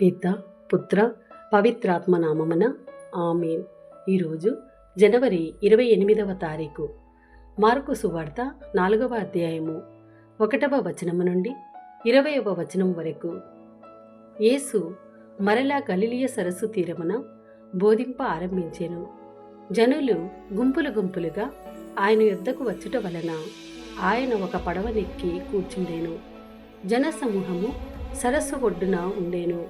పిత పుత్ర పవిత్రాత్మ నామమున ఆమెన్. ఈరోజు జనవరి ఇరవై ఎనిమిదవ తారీఖు. మార్కు సువార్త నాలుగవ అధ్యాయము ఒకటవ వచనము నుండి ఇరవయవ వచనం వరకు. యేసు మరలా గలిలియ సరస్సు తీరమున బోధింప ఆరంభించెను. జనులు గుంపులు గుంపులుగా ఆయన యుద్ధకు వచ్చుట వలన ఆయన ఒక పడవనెక్కి కూర్చుండేను. జనసమూహము సరస్సు ఒడ్డున ఉండేను.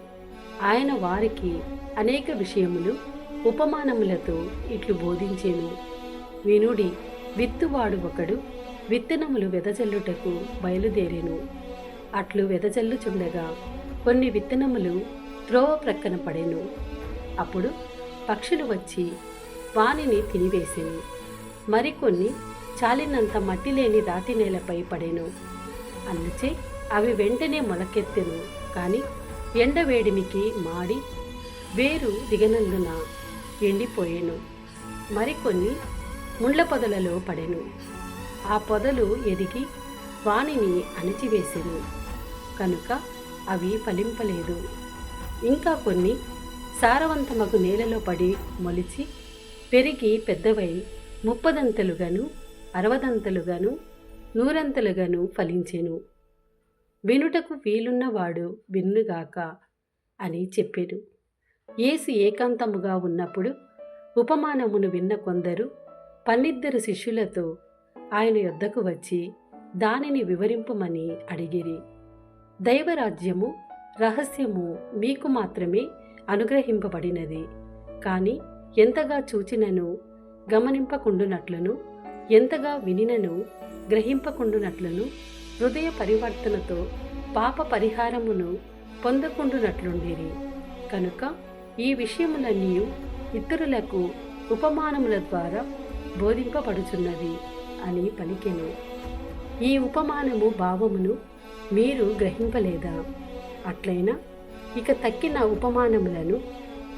ఆయన వారికి అనేక విషయములు ఉపమానములతో ఇట్లు బోధించేను. వినుడి విత్తువాడు ఒకడు విత్తనములు వెదజల్లుటకు బయలుదేరేను. అట్లు వెదజల్లుచుండగా కొన్ని విత్తనములు త్రోవ ప్రక్కన పడెను. అప్పుడు పక్షులు వచ్చి వానిని తినివేసెను. మరికొన్ని చాలినంత మట్టి లేని రాతి నేలపై పడెను. అందుచే అవి వెంటనే మొలకెత్తెను కానీ ఎండవేడిమికి మాడి వేరు దిగనందున ఎండిపోయెను. మరికొన్ని ముండ్ల పొదలలో పడెను. ఆ పొదలు ఎదిగి వాణిని అణిచివేసెను. కనుక అవి ఫలింపలేదు. ఇంకా కొన్ని సారవంతమగు నేలలో పడి మొలిచి పెరిగి పెద్దవై ముప్పదంతలుగాను అరవదంతలుగాను నూరంతలుగాను ఫలించెను. వినుటకు వీలున్నవాడు విన్నుగాక అని చెప్పాడు ఏసు ఏకాంతముగా ఉన్నప్పుడు ఉపమానమును విన్న కొందరు పన్నిద్దరు శిష్యులతో ఆయన యొద్దకు వచ్చి దానిని వివరింపమని అడిగిరి. దైవరాజ్యము రహస్యము మీకు మాత్రమే అనుగ్రహింపబడినది. కానీ ఎంతగా చూచినను గమనింపకుండునట్లును ఎంతగా వినినను గ్రహింపకుండునట్లును హృదయ పరివర్తనతో పాప పరిహారమును పొందకుండునట్లుండిరి. కనుక ఈ విషయములన్నీ ఇతరులకు ఉపమానముల ద్వారా బోధింపబడుచున్నది అని పలికెను. ఈ ఉపమానము భావమును మీరు గ్రహింపలేదా? అట్లయినా ఇక తక్కిన ఉపమానములను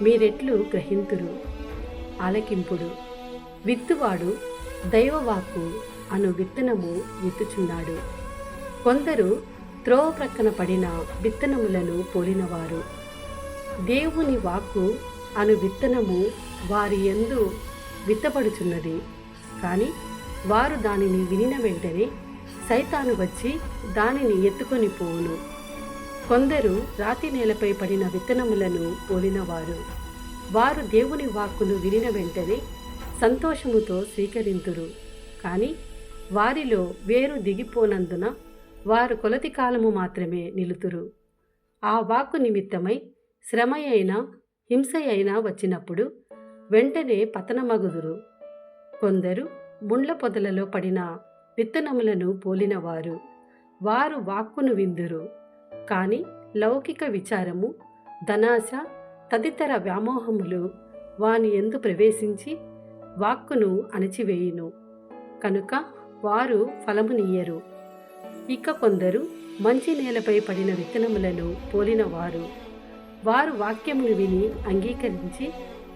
మీరెట్లు గ్రహింతురు? ఆలకింపుడు. విత్తువాడు దైవవాకు అను విత్తనము విత్తుచున్నాడు. కొందరు త్రోవ ప్రక్కన పడిన విత్తనములను పోలినవారు. దేవుని వాక్కు అను విత్తనము వారి ఎందు విత్తబడుచున్నది. కానీ వారు దానిని వినిన వెంటనే సైతాను వచ్చి దానిని ఎత్తుకొని పోవును. కొందరు రాతి నేలపై పడిన విత్తనములను పోలినవారు. వారు దేవుని వాక్కును వినిన వెంటనే సంతోషముతో స్వీకరింతురు. కానీ వారిలో వేరు దిగిపోనందున వారు కొలతి కాలము మాత్రమే నిలుతురు. ఆ వాక్కు నిమిత్తమై శ్రమ అయినా హింస అయినా వచ్చినప్పుడు వెంటనే పతనమగుదురు. కొందరు ముండ్ల పొదలలో పడిన విత్తనములను పోలినవారు వారు వాక్కును విందురు. కానీ లౌకిక విచారము ధనాశ తదితర వ్యామోహములు వాని ఎందు ప్రవేశించి వాక్కును అణచివేయును. కనుక వారు ఫలమునియ్యరు. ఇక కొందరు మంచి నేలపై పడిన విత్తనములను పోలినవారు వారు. వాక్యమును విని అంగీకరించి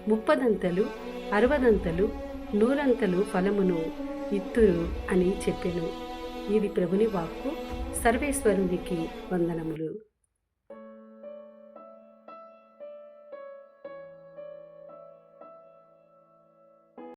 ముప్పదంతలు అరవదంతలు నూరంతలు ఫలమును ఇత్తురు అని చెప్పెను. ఇది ప్రభుని వాక్కు. సర్వేశ్వరునికి వందనములు.